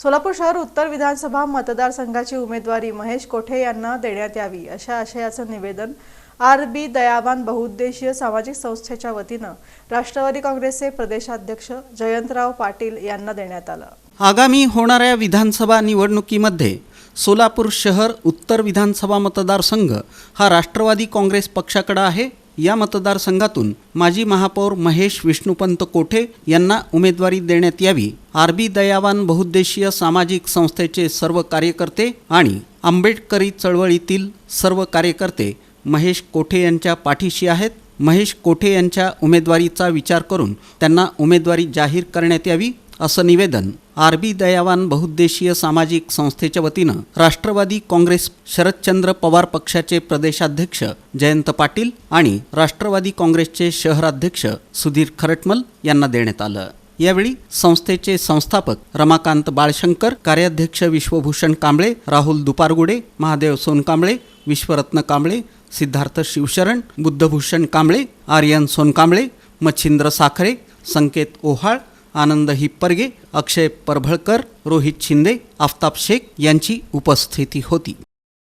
सोलापूर शहर उत्तर विधानसभा मतदारसंघाची उमेदवारी महेश कोठे यांना देण्यात यावी अशा आशयाचं निवेदन आर बी दयावान बहुउद्देशीय सामाजिक संस्थेच्या वतीनं राष्ट्रवादी काँग्रेसचे प्रदेशाध्यक्ष जयंतराव पाटील यांना देण्यात आलं. आगामी होणाऱ्या विधानसभा निवडणुकीमध्ये सोलापूर शहर उत्तर विधानसभा मतदारसंघ हा राष्ट्रवादी काँग्रेस पक्षाकडे आहे. या मतदारसंघातून माजी महापौर महेश विष्णुपंत कोठे यांना उमेदवारी देण्यात यावी आर बी दयावान बहुद्देशीय सामाजिक संस्थेचे सर्व कार्यकर्ते आणि आंबेडकरी चळवळीतील सर्व कार्यकर्ते महेश कोठे यांच्या पाठीशी आहेत? महेश कोठे यांच्या उमेदवारीचा विचार करून त्यांना उमेदवारी जाहीर करण्यात यावी असं निवेदन आर बी दयावान बहुउद्देशीय सामाजिक संस्थेच्या वतीनं राष्ट्रवादी काँग्रेस शरदचंद्र पवार पक्षाचे प्रदेशाध्यक्ष जयंत पाटील आणि राष्ट्रवादी काँग्रेसचे शहराध्यक्ष सुधीर खरटमल यांना देण्यात आलं. यावेळी संस्थेचे संस्थापक रमाकांत बाळशंकर कार्याध्यक्ष विश्वभूषण कांबळे राहुल दुपारगुडे महादेव सोनकांबळे विश्वरत्न कांबळे सिद्धार्थ शिवशरण बुद्धभूषण कांबळे आर्यन सोनकांबळे मच्छिंद्र साखरे संकेत ओहाळ आनंद हिप्परगे अक्षय परभळकर रोहित शिंदे आफताब शेख यांची उपस्थिती होती.